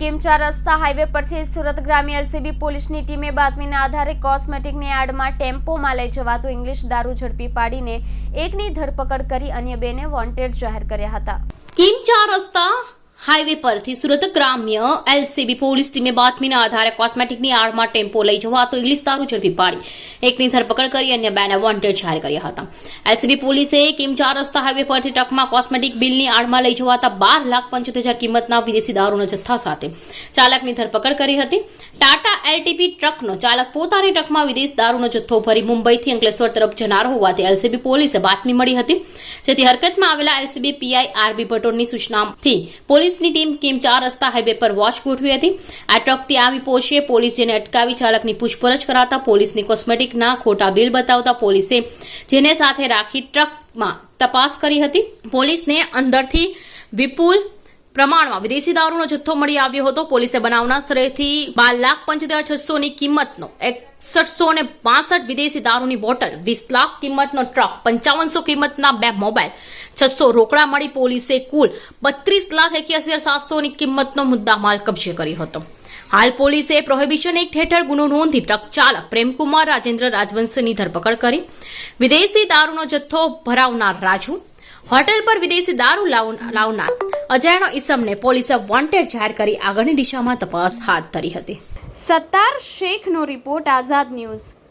કેમ ચાર રસ્તા હાઈવે પરથી સુરત ગ્રામ્ય એલસીબી પોલીસની ટીમે બાતમીના આધારે કોસ્મેટિકની આડમાં ટેમ્પોમાં લઈ જવાતો ઇંગ્લિશ દારૂ ઝડપી પાડીને એકની ધરપકડ કરી અન્ય બેને વોન્ટેડ જાહેર કર્યા હતા. કિમચા રસ્તા હાઈવે પરથી સુરત ગ્રામ્ય એલસીબી પોલીસ ટીમે બાતમીના આધારે કોસ્મેટિકની આડમાં ટેમ્પો લઈ જવાતો ઇંગ્લિશ દારૂ ઝડપી પાડી. એકની ધરપકડ કરી અન્ય બેને વોન્ટેડ જાહેર કર્યા હતા. એલસીબી પોલીસે કિમ ચાર રસ્તા હાઈવે પરથી ટ્રકમાં કોસ્મેટિક બિલની આડમાં લઈ જવાતા બાર લાખ પંચોતેર હજાર કિંમતના વિદેશી દારૂના જથ્થા સાથે ચાલકની ધરપકડ કરી હતી. ટાટા એલટીપી ટ્રકનો ચાલક પોતાની ટ્રકમાં વિદેશ દારૂનો જથ્થો ભરી મુંબઈથી અંકલેશ્વર તરફ જનાર હોવાથી એલસીબી પોલીસે બાતમી મળી હતી. જેથી હરકતમાં આવેલા એલસીબી પીઆઈ આરબી ભટ્ટોની સૂચનાથી પોલીસની ટીમ કિમ ચાર રસ્તા હાઈવે પર વોચ ગોઠવી હતી. આ ટ્રકથી આવી પહોંચીએ પોલીસ જેને અટકાવી ચાલકની પૂછપરછ કરાતા પોલીસની કોસ્મેટિકના ખોટા બિલ બતાવતા પોલીસે જેને સાથે રાખી ટ્રકમાં તપાસ કરી હતી. પોલીસને અંદરથી વિપુલ પ્રમાણમાં વિદેશી દારૂનો જથ્થો મળી આવ્યો હતો. પોલીસે બનાવના સ્થળેથી બાર લાખ પંચોતેર છસોની કિંમતનો એકસઠસો ને પાસઠ વિદેશી દારૂની બોટલ, વીસ લાખ કિંમતનો ટ્રક પંચાવનસો કિંમતના બે મોબાઈલ છસો રોકડા મળી પોલીસે કુલ બત્રીસ લાખ એક્યાસી હજાર સાતસોની કિંમતનો મુદ્દામાલ કબજે કર્યો હતો. હાલ પોલીસે પ્રોહિબિશન એક્ટ હેઠળ ગુનો નોંધી ટ્રક ચાલક પ્રેમકુમાર રાજેન્દ્ર રાજવંશની ધરપકડ કરી, વિદેશી દારૂનો જથ્થો ભરાવનાર રાજુ, હોટેલ પર વિદેશી દારૂ લાવનાર અજાણ્યો ઈસમને પોલીસે વોન્ટેડ જાહેર કરી આગળની દિશામાં તપાસ હાથ ધરી હતી. સત્તાર શેખનો રિપોર્ટ આઝાદ ન્યૂઝ.